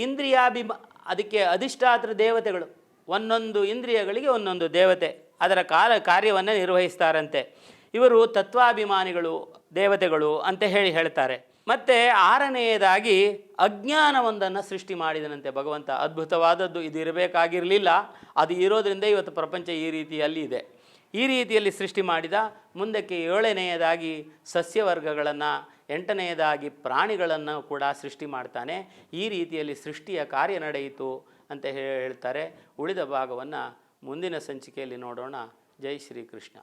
ಇಂದ್ರಿಯಾಭಿಮ, ಅದಕ್ಕೆ ಅಧಿಷ್ಠಾತ್ರ ದೇವತೆಗಳು, ಒಂದೊಂದು ಇಂದ್ರಿಯಗಳಿಗೆ ಒಂದೊಂದು ದೇವತೆ, ಅದರ ಕಾಲ ಕಾರ್ಯವನ್ನು ನಿರ್ವಹಿಸ್ತಾರಂತೆ. ಇವರು ತತ್ವಾಭಿಮಾನಿಗಳು, ದೇವತೆಗಳು ಅಂತ ಹೇಳಿ ಹೇಳ್ತಾರೆ. ಮತ್ತು ಆರನೆಯದಾಗಿ ಅಜ್ಞಾನವೊಂದನ್ನು ಸೃಷ್ಟಿ ಮಾಡಿದನಂತೆ ಭಗವಂತ. ಅದ್ಭುತವಾದದ್ದು ಇದು ಇರಬೇಕಾಗಿರಲಿಲ್ಲ. ಅದು ಇರೋದ್ರಿಂದ ಇವತ್ತು ಪ್ರಪಂಚ ಈ ರೀತಿಯಲ್ಲಿ ಇದೆ. ಈ ರೀತಿಯಲ್ಲಿ ಸೃಷ್ಟಿ ಮಾಡಿದ, ಮುಂದಕ್ಕೆ ಏಳನೆಯದಾಗಿ ಸಸ್ಯವರ್ಗಗಳನ್ನು, ಎಂಟನೆಯದಾಗಿ ಪ್ರಾಣಿಗಳನ್ನು ಕೂಡ ಸೃಷ್ಟಿ ಮಾಡ್ತಾನೆ. ಈ ರೀತಿಯಲ್ಲಿ ಸೃಷ್ಟಿಯ ಕಾರ್ಯ ನಡೆಯಿತು ಅಂತ ಹೇಳ್ತಾರೆ. ಉಳಿದ ಭಾಗವನ್ನು ಮುಂದಿನ ಸಂಚಿಕೆಯಲ್ಲಿ ನೋಡೋಣ. ಜೈ ಶ್ರೀಕೃಷ್ಣ.